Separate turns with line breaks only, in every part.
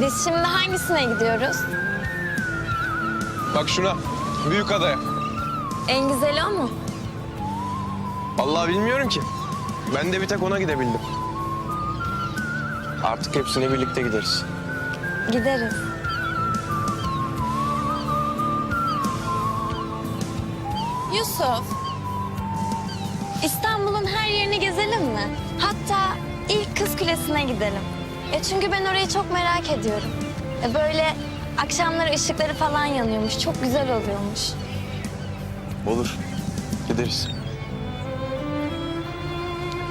Biz şimdi hangisine gidiyoruz?
Bak şuna. Büyük adaya.
En güzeli o mu?
Vallahi bilmiyorum ki. Ben de bir tek ona gidebildim. Artık hepsine birlikte gideriz.
Gideriz. Yusuf. İstanbul'un her yerini gezelim mi? Hatta ilk Kız Kulesi'ne gidelim. E çünkü ben orayı çok merak ediyorum. E böyle akşamları ışıkları falan yanıyormuş. Çok güzel oluyormuş.
Olur. Gideriz.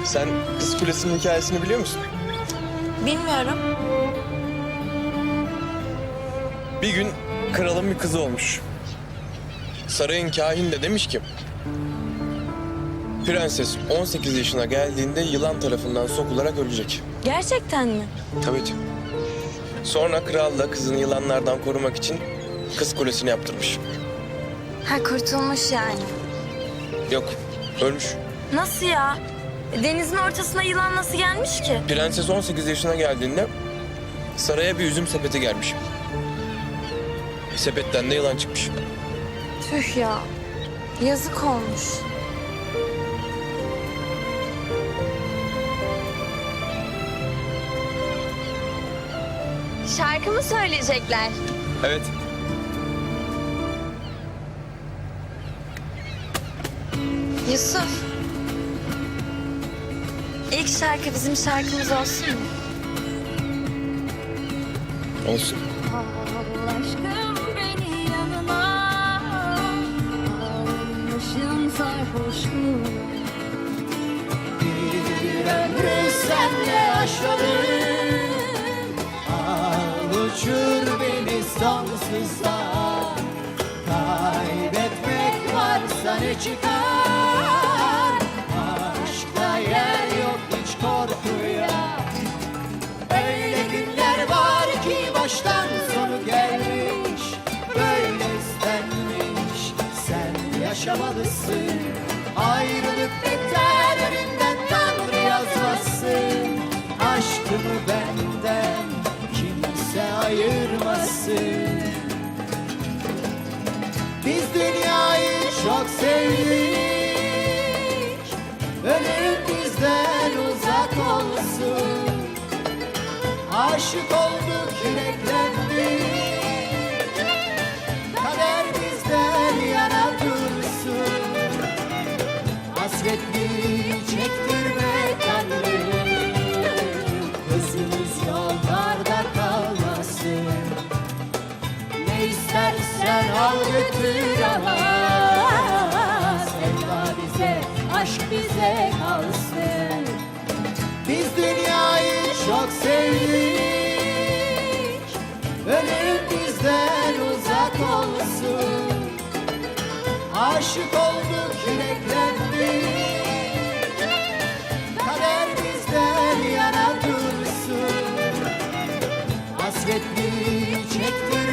Sen Kız Kulesi'nin hikayesini biliyor musun?
Bilmiyorum.
Bir gün kralın bir kızı olmuş. Sarayın kahin de demiş ki... Prenses 18 yaşına geldiğinde yılan tarafından sokularak ölecek.
Gerçekten mi?
Tabii ki. Sonra kral da kızını yılanlardan korumak için kız kulesini yaptırmış.
Ha kurtulmuş yani.
Yok, ölmüş.
Nasıl ya? Denizin ortasına yılan nasıl gelmiş ki?
Prenses 18 yaşına geldiğinde saraya bir üzüm sepeti gelmiş. Sepetten de yılan çıkmış.
Tüh ya. Yazık olmuş. Şarkı mı söyleyecekler?
Evet.
Yusuf. İlk şarkı bizim şarkımız olsun mu?
Olsun.
Al aşkım beni yanına Almışım sarhoşluğum
Bir ömrü senle aşalım sonsuza Kaybetmek varsa ne çıkar? Aşkta yer yok hiç korkuya. Öyle günler var ki baştan sonu gelmiş Böyle istenmiş. Sen yaşamalısın Ayrılık biter önünden Tanrı yazmasın. Aşkımı benden kimse ayırmasın Biz dünyayı çok sevdik. Ölüm bizden uzak olsun. Aşık olduk yüreklendik. Kader bizden yana dursun. Hasretli çektirme Aşık olduk yüreklendik. Kader bizden yana dursun. Hasretli çektirme